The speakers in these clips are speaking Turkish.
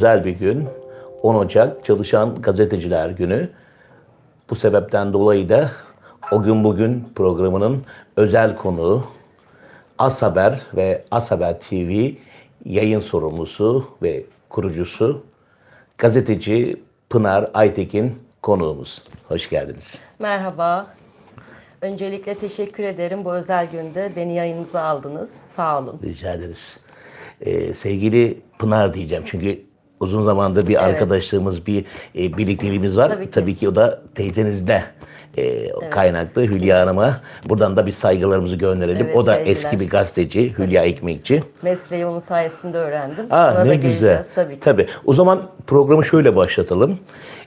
Özel bir gün. 10 Ocak Çalışan Gazeteciler Günü. Bu sebepten dolayı da o gün bugün programının özel konuğu As Haber ve As Haber TV yayın sorumlusu ve kurucusu gazeteci Pınar Aytekin konuğumuz. Hoş geldiniz. Merhaba. Öncelikle teşekkür ederim bu özel günde beni yayınınıza aldınız. Sağ olun. Rica ederiz. Ee, sevgili Pınar diyeceğim çünkü uzun zamandır bir arkadaşlığımız, bir e, birlikteliğimiz var. Tabii ki. Tabii ki o da teyzenizde e, kaynaklı Hülya Hanım'a. Buradan da bir saygılarımızı gönderelim. Evet, o da sevgiler. eski bir gazeteci, Hülya Ekmekçi. Mesleği onun sayesinde öğrendim. Aa, Ona ne güzel. tabii ki. Tabii. O zaman programı şöyle başlatalım.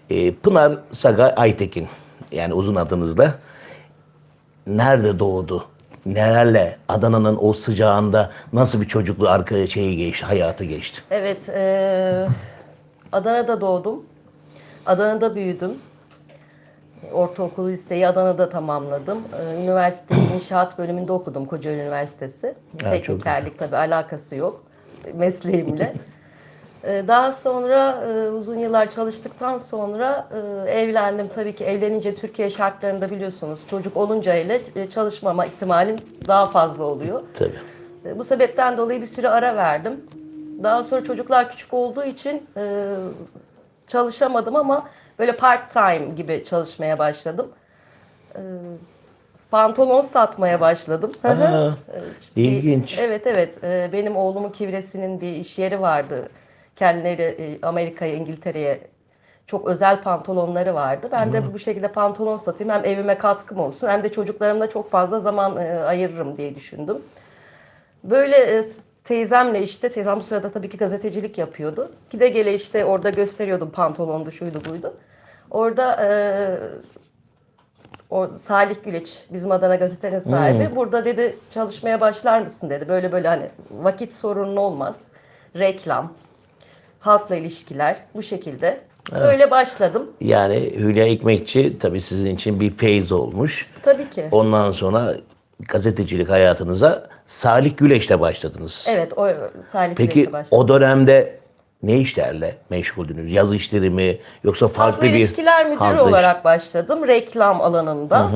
Ee, Pınar Saga Aytekin, yani uzun adınızla nerede doğdu? Nelerle Adana'nın o sıcağında nasıl bir çocukluğu arka şeyi geçti, hayatı geçti? Evet, eee, Adana'da doğdum. Adana'da büyüdüm. Ortaokul liseyi Adana'da tamamladım. Ee, Üniversite inşaat bölümünde okudum Kocaeli Üniversitesi. çok Teknikerlik tabii alakası yok mesleğimle. Ee, Daha sonra e, uzun yıllar çalıştıktan sonra e, evlendim. Tabii ki evlenince Türkiye şartlarında biliyorsunuz çocuk olunca ile e, çalışmama ihtimalin daha fazla oluyor. Tabii. Bu sebepten dolayı bir süre ara verdim. Daha sonra çocuklar küçük olduğu için çalışamadım ama böyle part time gibi çalışmaya başladım. Pantolon satmaya başladım. Aa, ilginç. Evet evet. Benim oğlumun Kivresinin bir iş yeri vardı. Kendileri e, Amerika'ya, İngiltere'ye çok özel pantolonları vardı. Ben de bu şekilde pantolon satayım. Hem evime katkım olsun hem de çocuklarımla çok fazla zaman e, ayırırım diye düşündüm. Böyle e, teyzemle işte, teyzem bu sırada tabii ki gazetecilik yapıyordu. Gide gele işte orada gösteriyordum pantolondu, şuydu buydu. Orada e, o Salih Güleç, bizim Adana gazetenin sahibi. Burada dedi çalışmaya başlar mısın dedi. Böyle böyle hani vakit sorunun olmaz. Reklam, halkla ilişkiler bu şekilde. Böyle başladım. Yani Hülya Ekmekçi tabii sizin için bir feyz olmuş. Tabii ki. Ondan sonra gazetecilik hayatınıza Salih Güleş'le başladınız. Evet, o Salih Peki Güleç'le başladım. o dönemde ne işlerle meşguldünüz? Yazı işleri mi yoksa farklı Halkla bir ilişkiler müdürü halkla olarak başladım reklam alanında.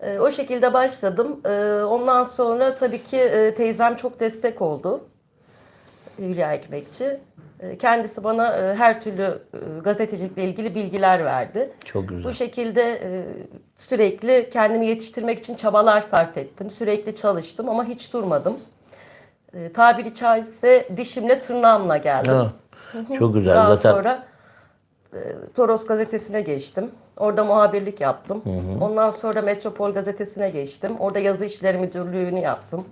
Ee, o şekilde başladım. Ee, ondan sonra tabii ki e, teyzem çok destek oldu. Hülya Ekmekçi. Ee, kendisi bana e, her türlü e, gazetecilikle ilgili bilgiler verdi. Çok güzel. Bu şekilde e, sürekli kendimi yetiştirmek için çabalar sarf ettim. Sürekli çalıştım ama hiç durmadım. Tabiri caizse dişimle tırnağımla geldim. Ha, çok güzel. Daha Zaten sonra Toros gazetesine geçtim. Orada muhabirlik yaptım. Ondan sonra Metropol gazetesine geçtim. Orada yazı işleri müdürlüğünü yaptım.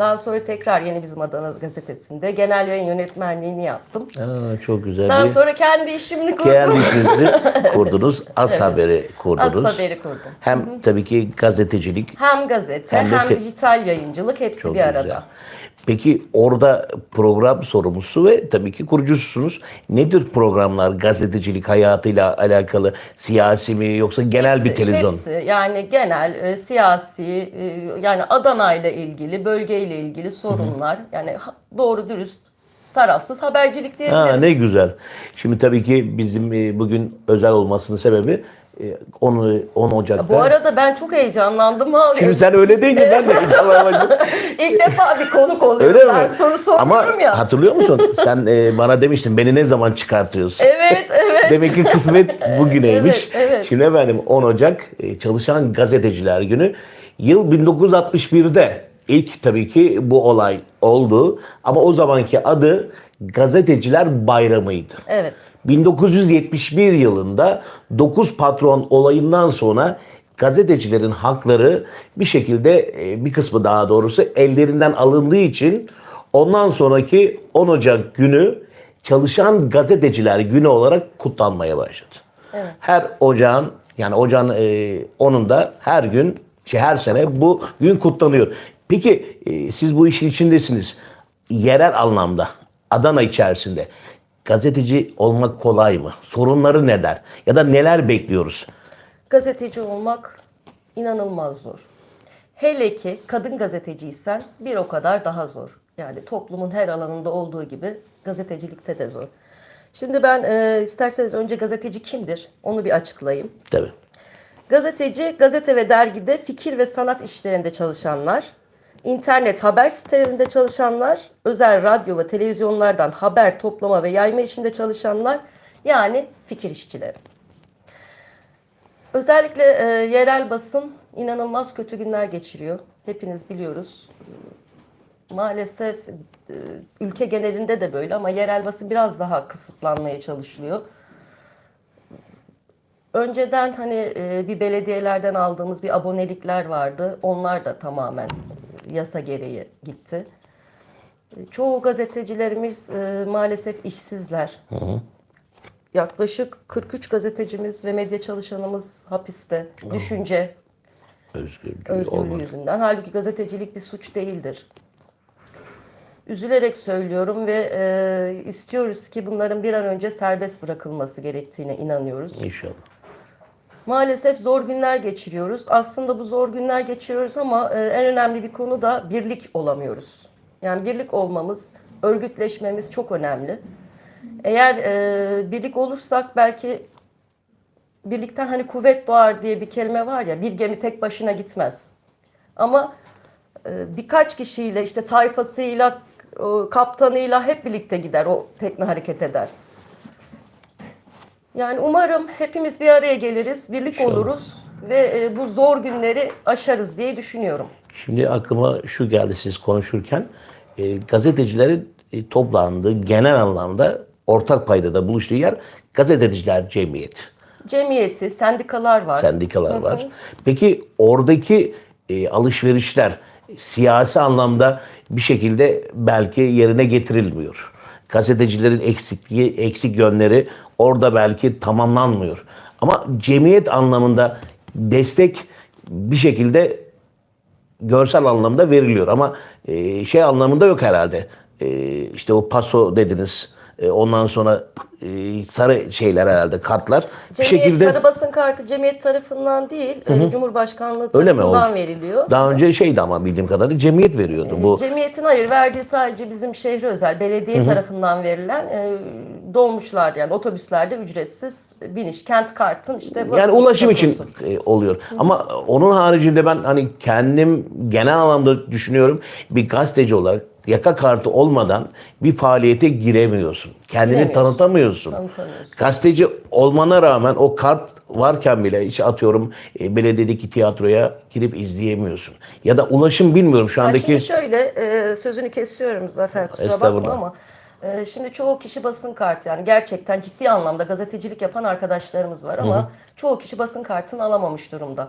Daha sonra tekrar yeni bizim Adana gazetesinde genel yayın yönetmenliğini yaptım. Aa, çok güzel Daha bir sonra kendi işimi kurdum. kendi işinizi kurdunuz. As Haber'i kurdunuz. As Haber'i kurdum. Hem tabii ki gazetecilik Hem gazete Hem hem, te- dijital yayıncılık hepsi çok bir güzel. Peki orada program sorumlusu ve tabii ki kurucususunuz. Nedir programlar gazetecilik hayatıyla alakalı? Siyasi mi yoksa genel bir televizyon? Hepsi yani genel e, siyasi e, yani Adana ile ilgili bölgeyle ilgili sorunlar yani ha- doğru dürüst tarafsız habercilik diyebiliriz. Ha, ne güzel. Şimdi tabii ki bizim e, bugün özel olmasının sebebi e, 10, 10 Ocak'ta. Bu arada ben çok heyecanlandım ha. Şimdi sen öyle deyince ben de heyecanlandım. İlk defa bir konuk oluyorum. Öyle ben mi? soru soruyorum Ama ya. hatırlıyor musun? Sen e, bana demiştin beni ne zaman çıkartıyorsun? Evet evet. Demek ki kısmet bugüneymiş. Evet, evet. Şimdi efendim 10 Ocak e, Çalışan Gazeteciler Günü. Yıl 1961'de ilk tabii ki bu olay oldu. Ama o zamanki adı Gazeteciler Bayramı'ydı. Evet. 1971 yılında 9 patron olayından sonra gazetecilerin hakları bir şekilde e, bir kısmı daha doğrusu ellerinden alındığı için ondan sonraki 10 Ocak günü Çalışan Gazeteciler Günü olarak kutlanmaya başladı. Her ocağın yani ocağın e, 10'unda her gün şey, her sene bu gün kutlanıyor. Peki e, siz bu işin içindesiniz. Yerel anlamda Adana içerisinde gazeteci olmak kolay mı? Sorunları neler? Ya da neler bekliyoruz? Gazeteci olmak inanılmaz zor. Hele ki kadın gazeteciysen bir o kadar daha zor. Yani toplumun her alanında olduğu gibi gazetecilikte de zor. Şimdi ben e, isterseniz önce gazeteci kimdir? Onu bir açıklayayım. Tabii. Gazeteci, gazete ve dergide fikir ve sanat işlerinde çalışanlar, internet haber sitelerinde çalışanlar, özel radyo ve televizyonlardan haber toplama ve yayma işinde çalışanlar, yani fikir işçileri. Özellikle e, yerel basın inanılmaz kötü günler geçiriyor. Hepiniz biliyoruz. Maalesef e, ülke genelinde de böyle ama yerel basın biraz daha kısıtlanmaya çalışılıyor. Önceden hani e, bir belediyelerden aldığımız bir abonelikler vardı. Onlar da tamamen e, yasa gereği gitti. E, Çoğu gazetecilerimiz e, maalesef işsizler. Yaklaşık 43 gazetecimiz ve medya çalışanımız hapiste. Düşünce Özgürlüğü özgürlüğü olmadı. yüzünden. Halbuki gazetecilik bir suç değildir. Üzülerek söylüyorum ve e, istiyoruz ki bunların bir an önce serbest bırakılması gerektiğine inanıyoruz. İnşallah. Maalesef zor günler geçiriyoruz. Aslında bu zor günler geçiriyoruz ama e, en önemli bir konu da birlik olamıyoruz. Yani birlik olmamız, örgütleşmemiz çok önemli. Eğer e, birlik olursak belki birlikten hani kuvvet doğar diye bir kelime var ya bir gemi tek başına gitmez. Ama e, birkaç kişiyle işte tayfasıyla, o kaptanıyla hep birlikte gider o tekne hareket eder. Yani umarım hepimiz bir araya geliriz, birlik İnşallah. oluruz ve e, bu zor günleri aşarız diye düşünüyorum. Şimdi aklıma şu geldi siz konuşurken. E, gazetecilerin e, toplandığı genel anlamda ortak paydada buluştuğu yer gazeteciler cemiyeti. Cemiyeti, sendikalar var. Sendikalar var. Peki oradaki e, alışverişler siyasi anlamda bir şekilde belki yerine getirilmiyor. Gazetecilerin eksikliği, eksik yönleri orada belki tamamlanmıyor. Ama cemiyet anlamında destek bir şekilde görsel anlamda veriliyor ama e, şey anlamında yok herhalde. E, işte o paso dediniz. E, ondan sonra e, sarı şeyler herhalde kartlar. bir Cemiyet şekilde sarı basın kartı cemiyet tarafından değil, e, Cumhurbaşkanlığı Öyle mi tarafından oldu? veriliyor. daha önce şeydi ama bildiğim kadarıyla cemiyet veriyordu. Bu Cemiyetin hayır verdiği sadece bizim şehre özel belediye tarafından verilen e, dolmuşlar yani otobüslerde ücretsiz biniş. Kent kartın işte yani basın ulaşım için pasosu. e, oluyor. Ama onun haricinde ben hani kendim genel anlamda düşünüyorum bir gazeteci olarak yaka kartı olmadan bir faaliyete giremiyorsun. Kendini Giremiyorsun. tanıtamıyorsun. Tanıtamıyorsun. Gazeteci olmana rağmen o kart varken bile hiç atıyorum e, belediyedeki tiyatroya girip izleyemiyorsun. Ya da ulaşım bilmiyorum şu Ya andaki şimdi şöyle e, sözünü kesiyorum Zafer kusura bakma ama e, şimdi çoğu kişi basın kartı yani gerçekten ciddi anlamda gazetecilik yapan arkadaşlarımız var ama çoğu kişi basın kartını alamamış durumda.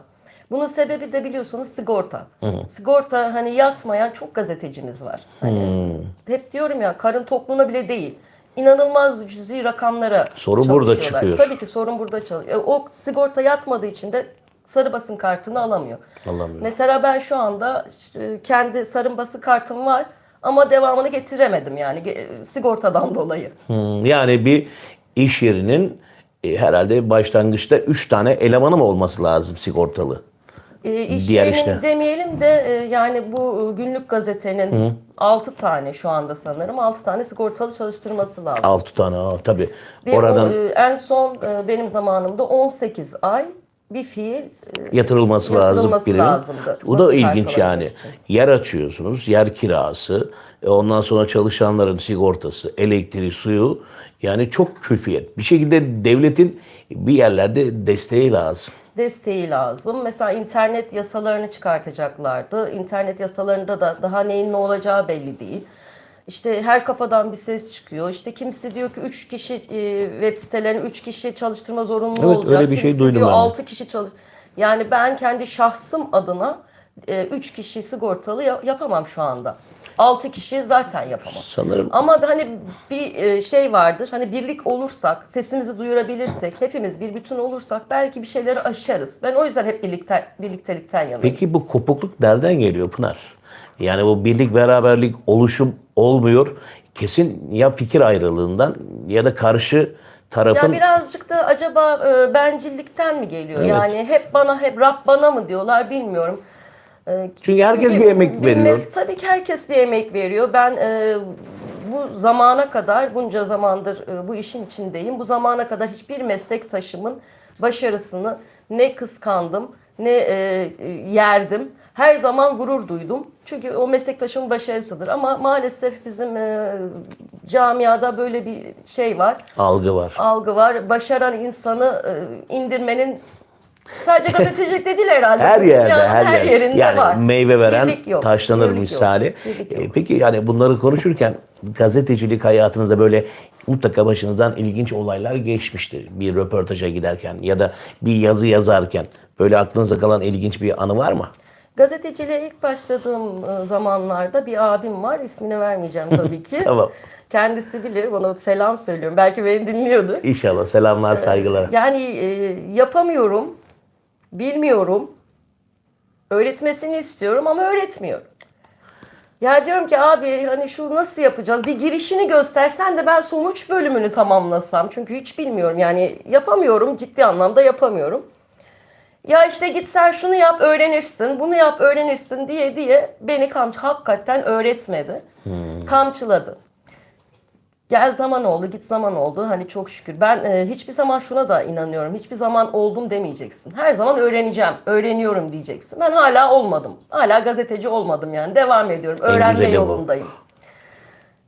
Bunun sebebi de biliyorsunuz sigorta. Sigorta hani yatmayan çok gazetecimiz var. Hani hep diyorum ya karın tokluğuna bile değil. İnanılmaz cüzi rakamlara Sorun burada çalışıyorlar. çıkıyor. Tabii ki sorun burada çalışıyor. O sigorta yatmadığı için de sarı basın kartını alamıyor. Alamıyor. Mesela ben şu anda e, kendi sarı basın kartım var ama devamını getiremedim yani ge- sigortadan dolayı. Hmm, yani bir iş yerinin e, herhalde başlangıçta 3 tane elemanı mı olması lazım sigortalı? E, iş Diğer yerinin işte. demeyelim de e, yani bu e, günlük gazetenin 6 tane şu anda sanırım 6 tane sigortalı çalıştırması lazım. 6 tane aa, tabii. Ve Oradan o, e, en son e, benim zamanımda 18 ay bir fiil e, yatırılması, yatırılması lazım birinin. lazımdı. Bu da ilginç yani. için. Yer açıyorsunuz, yer kirası, e, ondan sonra çalışanların sigortası, elektriği, suyu yani çok külfiyet. Bir şekilde devletin bir yerlerde desteği lazım. Desteği lazım. Mesela internet yasalarını çıkartacaklardı. İnternet yasalarında da daha neyin ne olacağı belli değil. İşte her kafadan bir ses çıkıyor. İşte kimisi diyor ki 3 kişi e, web sitelerini 3 kişi çalıştırma zorunlu Evet, olacak. öyle bir şey kimisi duydum diyor ben de. 6 kişi çalış. Yani ben kendi şahsım adına 3 kişi sigortalı ya- yapamam şu anda. 6 kişi zaten yapamam. Sanırım Ama hani bir e, şey vardır. Hani birlik olursak, sesimizi duyurabilirsek, hepimiz bir bütün olursak belki bir şeyleri aşarız. Ben o yüzden hep birlikte birliktelikten yanayım. Peki bu kopukluk nereden geliyor Pınar? Yani bu birlik, beraberlik, oluşum olmuyor. Kesin ya fikir ayrılığından ya da karşı tarafın Ya birazcık da acaba e, bencillikten mi geliyor? Evet. Yani hep bana, hep Rab bana mı diyorlar bilmiyorum. E, Çünkü herkes çünkü bir emek veriyor. tabii ki herkes bir emek veriyor. Ben e, bu zamana kadar bunca zamandır e, bu işin içindeyim. Bu zamana kadar hiçbir meslektaşımın başarısını ne kıskandım ne e, e, yerdim. Her zaman gurur duydum. Çünkü o meslektaşımın başarısıdır. Ama maalesef bizim e, camiada böyle bir şey var Algı var. algı var. Başaran insanı e, indirmenin sadece gazetecilikte değil herhalde. Her yerde, Dünyanın her, yerde. yerinde yani var. meyve veren Birlik yok, taşlanır birlik yok, misali. birlik E, yok. peki yani bunları konuşurken gazetecilik hayatınızda böyle mutlaka başınızdan ilginç olaylar geçmiştir. Bir röportaja giderken ya da bir yazı yazarken böyle aklınıza kalan ilginç bir anı var mı? Gazeteciliğe ilk başladığım e, zamanlarda bir abim var. İsmini vermeyeceğim tabii ki. Tamam. Kendisi bilir. Ona selam söylüyorum. Belki beni dinliyordur. İnşallah selamlar saygılar. Yani e, yapamıyorum, bilmiyorum, öğretmesini istiyorum ama öğretmiyor. Ya diyorum ki abi hani şu nasıl yapacağız? Bir girişini göstersen de ben sonuç bölümünü tamamlasam. Çünkü hiç bilmiyorum yani yapamıyorum, ciddi anlamda yapamıyorum. Ya işte git sen şunu yap öğrenirsin, bunu yap öğrenirsin diye diye beni kamç hakikaten öğretmedi. Kamçıladı. Gel zaman oldu, git zaman oldu. Hani çok şükür. Ben e, hiçbir zaman şuna da inanıyorum. Hiçbir zaman oldum demeyeceksin. Her zaman öğreneceğim, öğreniyorum diyeceksin. Ben hala olmadım. Hala gazeteci olmadım yani. Devam ediyorum. Öğrenme bu. yolundayım.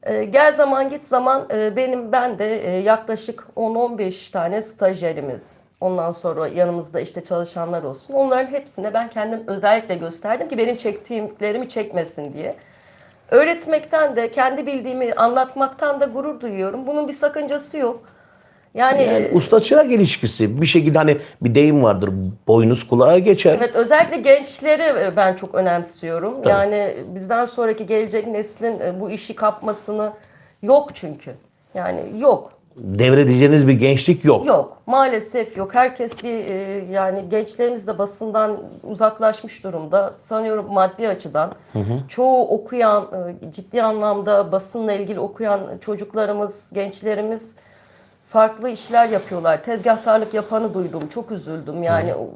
E, gel zaman git zaman e, benim ben de e, yaklaşık 10-15 tane stajyerimiz. Ondan sonra yanımızda işte çalışanlar olsun. Onların hepsine ben kendim özellikle gösterdim ki benim çektiğimlerimi çekmesin diye. Öğretmekten de kendi bildiğimi anlatmaktan da gurur duyuyorum. Bunun bir sakıncası yok. Yani, Yani usta çırak ilişkisi bir şekilde hani bir deyim vardır boynuz kulağa geçer. evet özellikle gençleri e, ben çok önemsiyorum. Yani bizden sonraki gelecek neslin e, bu işi kapmasını yok çünkü. Yani yok. Devredeceğiniz bir gençlik yok. Yok. Maalesef yok. Herkes bir e, yani gençlerimiz de basından uzaklaşmış durumda. Sanıyorum maddi açıdan. Çoğu okuyan, e, ciddi anlamda basınla ilgili okuyan çocuklarımız, gençlerimiz farklı işler yapıyorlar. Tezgahtarlık yapanı duydum. Çok üzüldüm. Yani o-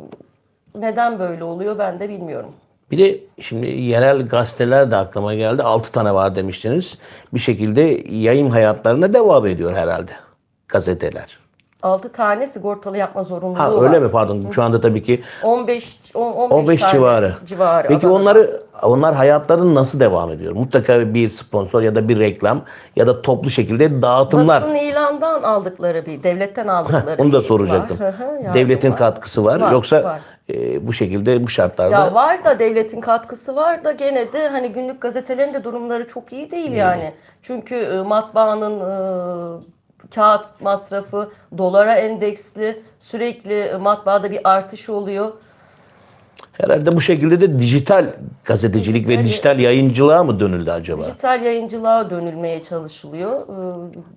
neden böyle oluyor ben de bilmiyorum. Bir de şimdi yerel gazeteler de aklıma geldi. 6 tane var demiştiniz. Bir şekilde yayın hayatlarına devam ediyor herhalde gazeteler. 6 tane sigortalı yapma zorunluluğu Ha var. öyle mi pardon şu anda tabii ki 15 on- 15, 15 tane civarı. civarı. Peki Adana'da. onları onlar hayatları nasıl devam ediyor? Mutlaka bir sponsor ya da bir reklam ya da toplu şekilde dağıtımlar. Basın ilandan aldıkları bir, devletten aldıkları Onu da soracaktım. var. Devletin var. katkısı var, Var, yoksa var. e, bu şekilde bu şartlarda Ya var da devletin katkısı var da gene de hani günlük gazetelerin de durumları çok iyi değil yani. Çünkü e, matbaanın e, kağıt masrafı dolara endeksli sürekli matbaada bir artış oluyor. herhalde bu şekilde de dijital gazetecilik ve Dijital- dijital yayıncılığa mı dönüldü acaba? Dijital yayıncılığa dönülmeye çalışılıyor. E,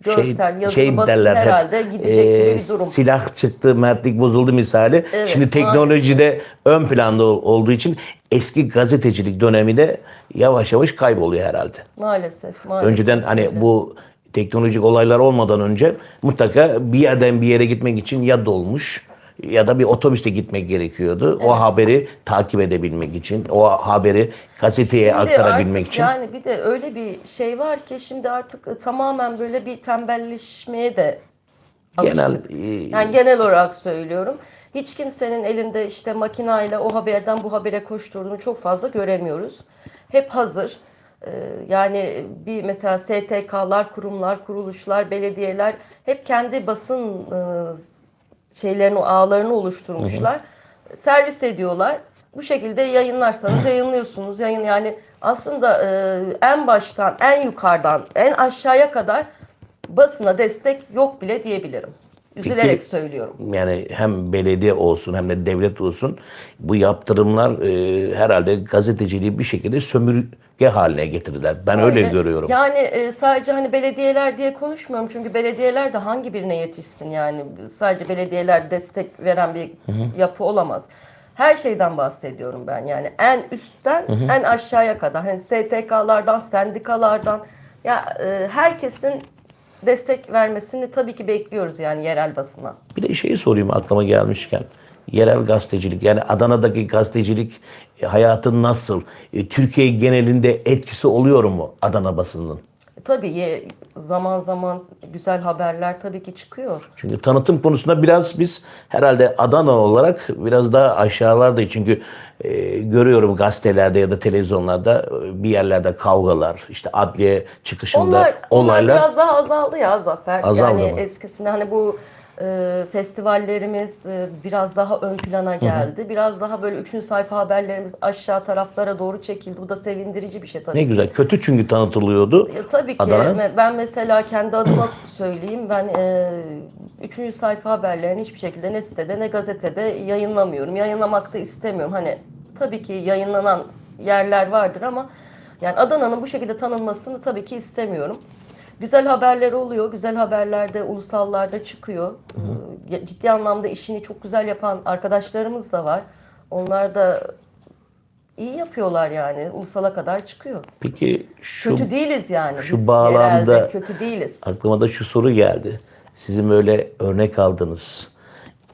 Görsel, yazılı şey basın derler hep, herhalde gidecek e, gibi bir durum. Silah çıktı, mertlik bozuldu misali. Evet, Şimdi teknolojide ön planda ol- olduğu için eski gazetecilik dönemi de yavaş yavaş kayboluyor herhalde. Maalesef, maalesef. Önceden hani bu teknolojik olaylar olmadan önce mutlaka bir yerden bir yere gitmek için ya dolmuş ya da bir otobüste gitmek gerekiyordu. O haberi takip edebilmek için, o haberi gazeteye Şimdi aktarabilmek artık için. Yani bir de öyle bir şey var ki şimdi artık e, tamamen böyle bir tembelleşmeye de Genel, alıştık. e, yani genel olarak söylüyorum. Hiç kimsenin elinde işte makinayla o haberden bu habere koşturduğunu çok fazla göremiyoruz. Hep hazır. Ee, Yani bir mesela STK'lar, kurumlar, kuruluşlar, belediyeler hep kendi basın e, şeylerini, ağlarını oluşturmuşlar. Servis ediyorlar. Bu şekilde yayınlarsanız yayınlıyorsunuz. Yayın yani aslında e, en baştan, en yukarıdan, en aşağıya kadar basına destek yok bile diyebilirim. Üzülerek söylüyorum. yani hem belediye olsun hem de devlet olsun bu yaptırımlar e, herhalde gazeteciliği bir şekilde sömürge haline getirdiler. Ben öyle Aynen. görüyorum. Yani e, sadece hani belediyeler diye konuşmuyorum çünkü belediyeler de hangi birine yetişsin yani sadece belediyeler destek veren bir yapı olamaz. Her şeyden bahsediyorum ben yani en üstten en aşağıya kadar hani STK'lardan, sendikalardan ya e, herkesin destek vermesini tabii ki bekliyoruz yani yerel basına. Bir de şeyi sorayım aklıma gelmişken. Yerel gazetecilik yani Adana'daki gazetecilik e, hayatı nasıl? E, Türkiye genelinde etkisi oluyor mu Adana basınının? Tabii ye- zaman zaman güzel haberler tabii ki çıkıyor. Çünkü tanıtım konusunda biraz biz herhalde Adana olarak biraz daha aşağılarda çünkü e, görüyorum gazetelerde ya da televizyonlarda e, bir yerlerde kavgalar, işte adliye çıkışında Onlar, onlar olaylar. biraz daha azaldı ya Zafer. Azaldı yani mı? eskisine hani bu e, festivallerimiz e, biraz daha ön plana geldi. Biraz daha böyle üçüncü sayfa haberlerimiz aşağı taraflara doğru çekildi. Bu da sevindirici bir şey tabii Ne ki. güzel. Kötü çünkü tanıtılıyordu. Ya, tabii ki Adana. ben mesela kendi adıma söyleyeyim ben e, üçüncü sayfa haberlerini hiçbir şekilde ne sitede ne gazetede yayınlamıyorum. Yayınlamak da istemiyorum. Hani tabii ki yayınlanan yerler vardır ama yani Adana'nın bu şekilde tanınmasını tabii ki istemiyorum. Güzel haberler oluyor. Güzel haberler de ulusallarda çıkıyor. Ee, Ciddi anlamda işini çok güzel yapan arkadaşlarımız da var. Onlar da iyi yapıyorlar yani. Ulusala kadar çıkıyor. Peki şu Kötü değiliz yani. şu Biz bağlamda- kötü değiliz. aklıma da şu soru geldi. Sizin böyle örnek aldınız.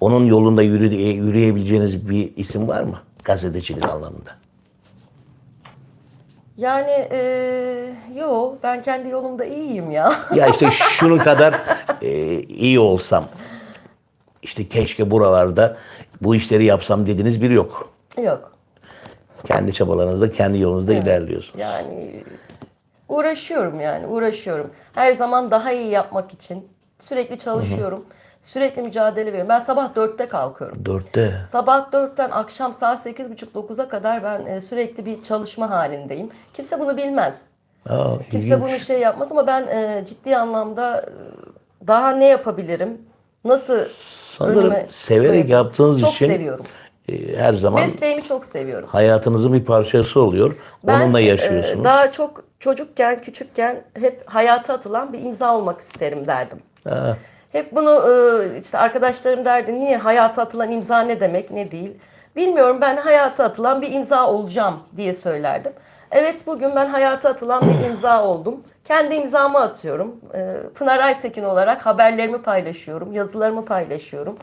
Onun yolunda yürü, yürüyebileceğiniz bir isim var mı? Gazetecilik anlamında. Yani eee yo ben kendi yolumda iyiyim ya. Ya işte şunun kadar e, iyi olsam. işte keşke buralarda bu işleri yapsam dediğiniz biri yok. Yok. Kendi çabalarınızda, kendi yolunuzda ilerliyorsunuz. Yani uğraşıyorum yani uğraşıyorum. Her zaman daha iyi yapmak için sürekli çalışıyorum. Sürekli mücadele veriyorum. Ben sabah dörtte kalkıyorum. Dörtte. Sabah 4'ten akşam saat 8.30-9'a kadar ben e, sürekli bir çalışma halindeyim. Kimse bunu bilmez. Aa, Kimse bunu şey yapmaz ama ben e, ciddi anlamda e, daha ne yapabilirim? Nasıl Sanırım severek koyabilirim? yaptığınız çok için seviyorum. e, her zaman Mesleğimi çok seviyorum. hayatınızın bir parçası oluyor. Onunla e, yaşıyorsunuz. daha çok çocukken, küçükken hep hayata atılan bir imza olmak isterim derdim. Ha, Hep bunu e, işte arkadaşlarım derdi niye hayata atılan imza ne demek ne değil. Bilmiyorum ben hayata atılan bir imza olacağım diye söylerdim. Evet bugün ben hayata atılan bir imza oldum. Kendi imzamı atıyorum. E, Pınar Aytekin olarak haberlerimi paylaşıyorum, yazılarımı paylaşıyorum.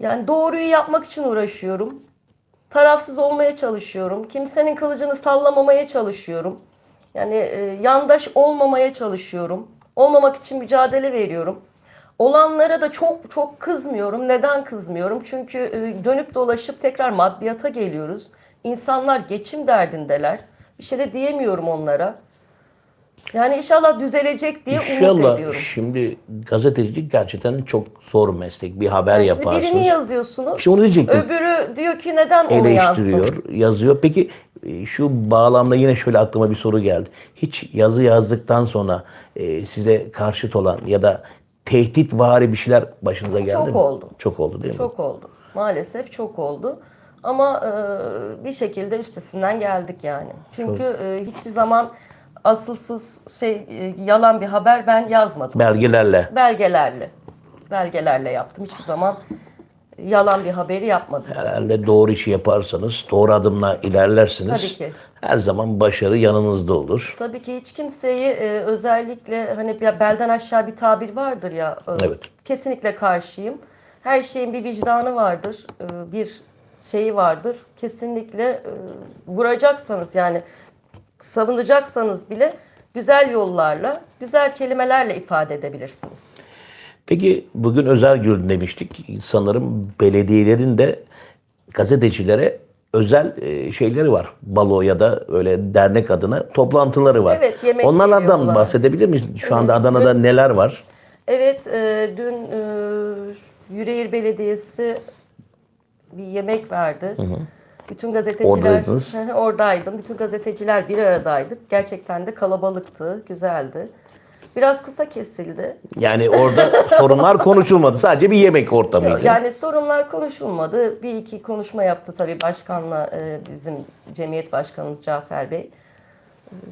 Yani doğruyu yapmak için uğraşıyorum. Tarafsız olmaya çalışıyorum. Kimsenin kılıcını sallamamaya çalışıyorum. Yani e, yandaş olmamaya çalışıyorum. Olmamak için mücadele veriyorum. Olanlara da çok çok kızmıyorum. Neden kızmıyorum? Çünkü e, dönüp dolaşıp tekrar maddiyata geliyoruz. İnsanlar geçim derdindeler. Bir şey de diyemiyorum onlara. Yani inşallah düzelecek diye umut İnşallah ediyorum. şimdi gazetecilik gerçekten çok zor meslek. Bir haber Yani yaparsınız. birini yazıyorsunuz. İşte onu diyecektim. Öbürü diyor ki neden onu yazdın? eleştiriyor, yazıyor. Peki e, şu bağlamda yine şöyle aklıma bir soru geldi. Hiç yazı yazdıktan sonra e, size karşıt olan ya da tehditvari bir şeyler başınıza geldi Çok mi? oldu. Çok oldu değil mi? Çok oldu. Maalesef çok oldu. Ama e, bir şekilde üstesinden geldik yani. Çünkü e, hiçbir zaman asılsız şey e, yalan bir haber ben yazmadım. Belgelerle. Belgelerle. Belgelerle yaptım. Hiçbir zaman yalan bir haberi yapmadım. Herhalde doğru işi yaparsanız, doğru adımla ilerlersiniz. Tabii ki. Her zaman başarı yanınızda olur. Tabii ki hiç kimseyi e, özellikle hani belden aşağı bir tabir vardır ya. e, Evet. Kesinlikle karşıyım. Her şeyin bir vicdanı vardır. e, bir şeyi vardır. Kesinlikle e, vuracaksanız yani savunacaksanız bile güzel yollarla, güzel kelimelerle ifade edebilirsiniz. Peki bugün özel gün demiştik. Sanırım belediyelerin de gazetecilere özel e, şeyleri var. Balo ya da öyle dernek adına toplantıları var. Evet, yemek Onlardan bahsedebilir miyiz? Şu anda Adana'da neler var? Evet, e, dün e, Yüreğir Belediyesi bir yemek verdi. Bütün gazeteciler Oradaydınız. Hı hı, oradaydım. Bütün gazeteciler bir aradaydık. Gerçekten de kalabalıktı, güzeldi. Biraz kısa kesildi. Yani orada sorunlar konuşulmadı. Sadece bir yemek ortamıydı. Yani sorunlar konuşulmadı. Bir iki konuşma yaptı tabii başkanla e, bizim cemiyet başkanımız Cafer Bey.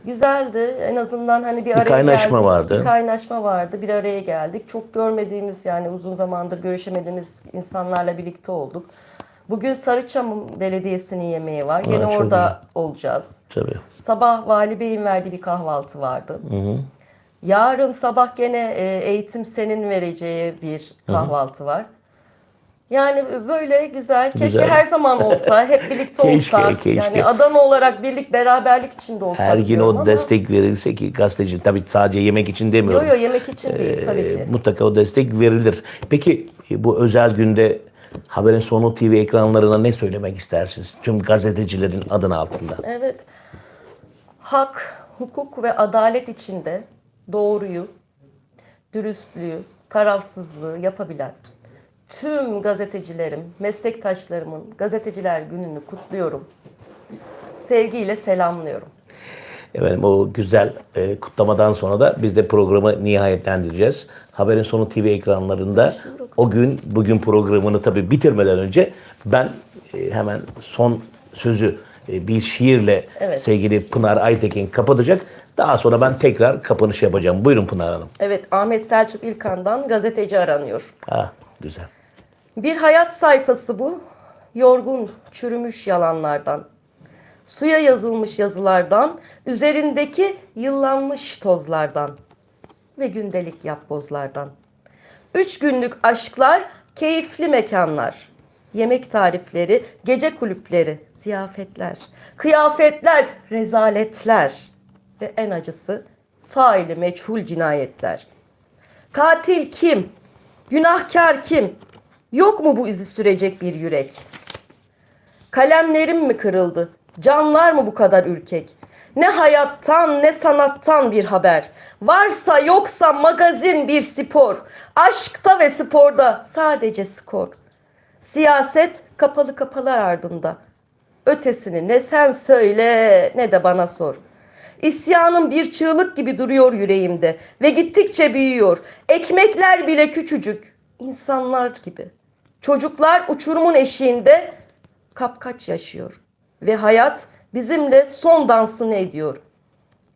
Güzeldi. En azından hani bir, araya kaynaşma geldik. vardı. Bir kaynaşma vardı. Bir araya geldik. Çok görmediğimiz yani uzun zamandır görüşemediğimiz insanlarla birlikte olduk. Bugün Sarıçam Belediyesi'nin yemeği var. Yine çok orada olacağız. Tabii. Sabah Vali Bey'in verdiği bir kahvaltı vardı. Yarın sabah gene e, Eğitim Sen'in vereceği bir kahvaltı var. Yani böyle güzel. Keşke Güzel. her zaman olsa, hep birlikte Keşke, olsak. keşke. Yani Adana olarak birlik, beraberlik içinde olsak. Her gün o ama- destek verilse ki gazeteci tabii sadece yemek için demiyorum. Yo yo yemek için değil tabii Ee, ki. mutlaka o destek verilir. Peki e, bu özel günde Haberin Sonu TV ekranlarına ne söylemek istersiniz? Tüm gazetecilerin adına altında. Evet. Hak, hukuk ve adalet içinde doğruyu, dürüstlüğü, tarafsızlığı yapabilen tüm gazetecilerim, meslektaşlarımın gazeteciler gününü kutluyorum. Sevgiyle selamlıyorum. Efendim o güzel e, kutlamadan sonra da biz de programı nihayetlendireceğiz. Haberin Sonu TV ekranlarında o gün bugün programını tabii bitirmeden önce ben e, hemen son sözü e, bir şiirle Evet. sevgili Pınar Aytekin kapatacak. Daha sonra ben tekrar kapanış yapacağım. Buyurun Pınar Hanım. Evet, Ahmet Selçuk İlkan'dan gazeteci aranıyor. Ha, güzel. Bir hayat sayfası bu. Yorgun, çürümüş yalanlardan. Suya yazılmış yazılardan, üzerindeki yıllanmış tozlardan ve gündelik yapbozlardan. Üç günlük aşklar, keyifli mekanlar. Yemek tarifleri, gece kulüpleri, ziyafetler, kıyafetler, rezaletler ve en acısı faili meçhul cinayetler. Katil kim? Günahkar kim? Yok mu bu izi sürecek bir yürek? Kalemlerim mi kırıldı? Canlar mı bu kadar ürkek? Ne hayattan ne sanattan bir haber. Varsa yoksa magazin bir spor. Aşkta ve sporda sadece skor. Siyaset kapalı kapılar ardında. Ötesini ne sen söyle ne de bana sor. İsyanım bir çığlık gibi duruyor yüreğimde ve gittikçe büyüyor. Ekmekler bile küçücük, insanlar gibi. Çocuklar uçurumun eşiğinde kapkaç yaşıyor ve hayat bizimle son dansını ediyor.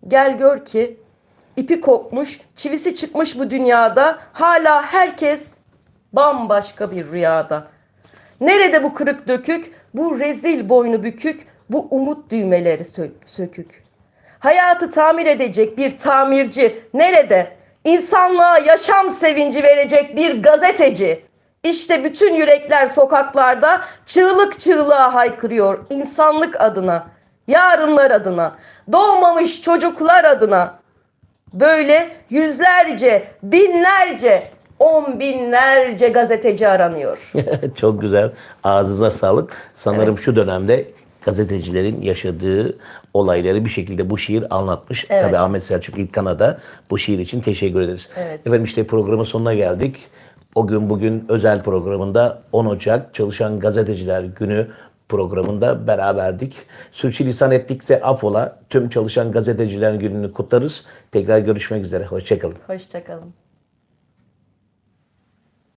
Gel gör ki ipi kopmuş, çivisi çıkmış bu dünyada hala herkes bambaşka bir rüyada. Nerede bu kırık dökük, bu rezil boynu bükük, bu umut düğmeleri sö- sökük? Hayatı tamir edecek bir tamirci nerede? İnsanlığa yaşam sevinci verecek bir gazeteci. İşte bütün yürekler sokaklarda çığlık çığlığa haykırıyor insanlık adına, yarınlar adına, doğmamış çocuklar adına. Böyle yüzlerce, binlerce, on binlerce gazeteci aranıyor. Çok güzel. Ağzınıza sağlık. Sanırım şu dönemde gazetecilerin yaşadığı olayları bir şekilde bu şiir anlatmış. Evet. Tabii Ahmet Selçuk İlkan'a da bu şiir için teşekkür ederiz. Evet. Efendim işte programın sonuna geldik. O gün bugün özel programında 10 Ocak Çalışan Gazeteciler Günü programında beraberdik. Sürçülisan ettikse affola. Tüm Çalışan Gazeteciler Günü'nü kutlarız. Tekrar görüşmek üzere. Hoşçakalın. Hoşçakalın.